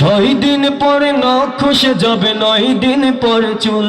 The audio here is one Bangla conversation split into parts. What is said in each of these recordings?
ছয় দিন পরে নখ সে যাবে নয় দিন পর চুল।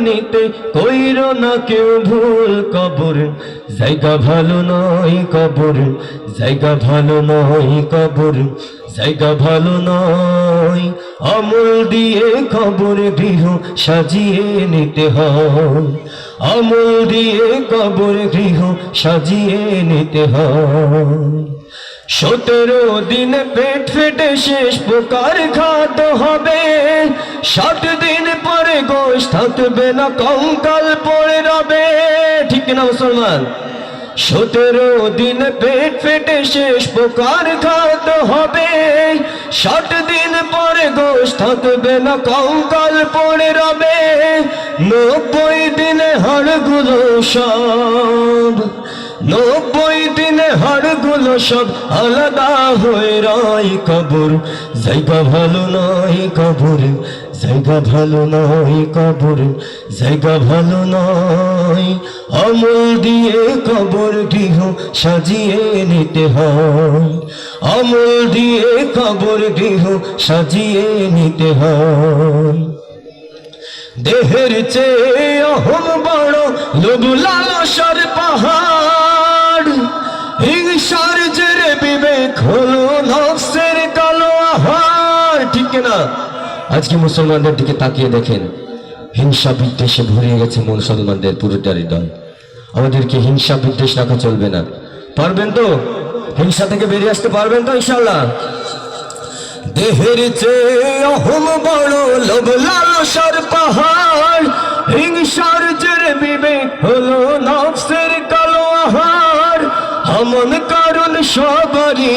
নিতে কইর না কেউ ভুল কবর। জায়গা ভালো নয় কবর, জায়গা ভালো নয় কবর, জায়গা ভালো নয়। আমল দিয়ে কবর গৃহ সাজিয়ে নিতে হয়। আমল দিয়ে কবর গৃহ সাজিয়ে নিতে হয়। সতেরো দিন পেট ফেটে শেষ প্রকার খাত হবে। ষাট দিন পরে গোশ থাকবে না, কঙ্কাল পড়ে রবে। ঠিক না মুসলমান? সতেরো দিন পেট ফেটে শেষ প্রকার খাত হবে। ষাট দিন পরে গোশ থাকবে না, কঙ্কাল পড়ে রবে। নব্বই দিনে হাড়গুলো সব নব্বই দিনে হাড়গুলো সব আলাদা হয়ে রয় কবর। জায়গা ভালো নয় কবর, জায়গা ভালো নয় কবর, জায়গা ভালো নয়। আমল দিয়ে কবর গৃহ সাজিয়ে নিতে হয়। আমল দিয়ে কবর গৃহ সাজিয়ে নিতে হয়। দেহের চেয়ে অহম বড় লোভ লালসার পাহাড়। হলো নফসের কালো আহার। ঠিক না? আজকে মুসলমানদের দিকে তাকিয়ে দেখেন, হিংসা বিদ্বেষে গেছে মুসলমানদের আমাদেরকে হিংসা বিদ্বেষ রাখা চলবে না। পারবেন তো? হিংসা থেকে বেরিয়ে আসতে পারবেন তো ইনশাল্লাহ দেহের চেয়ে বড় লোভ, লালসার পাহাড়, হিংসার জেরে বিবেক হলো আহার আমন কারণ সবারই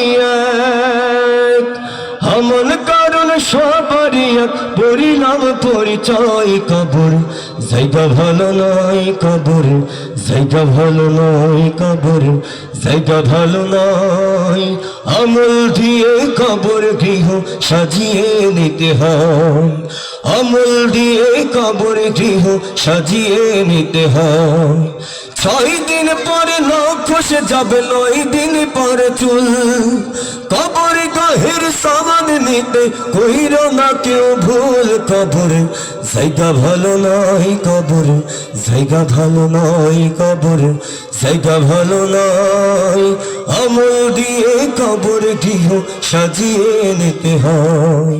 এক আমন কারণ সবারই এক পরিণাম পরিচয় কবর জায়গা ভালো নয় কবর জায়গা ভালো নয় কবর জায়গা ভালো নয় আমল দিয়ে কবর গৃহ সাজিয়ে নিতে হয় আমল দিয়ে কবর গৃহ সাজিয়ে নিতে হয় ছয় দিন পরে নখ খসে যাবে নয় দিন পরে চুল। কবর গাহের সামান নিতে কইর না কেউ ভুল কবর। জায়গা ভালো নয় কবর, জায়গা ভালো নয় কবর, জায়গা ভালো নয়। আমল দিয়ে কবর গৃহ সাজিয়ে নিতে হয়।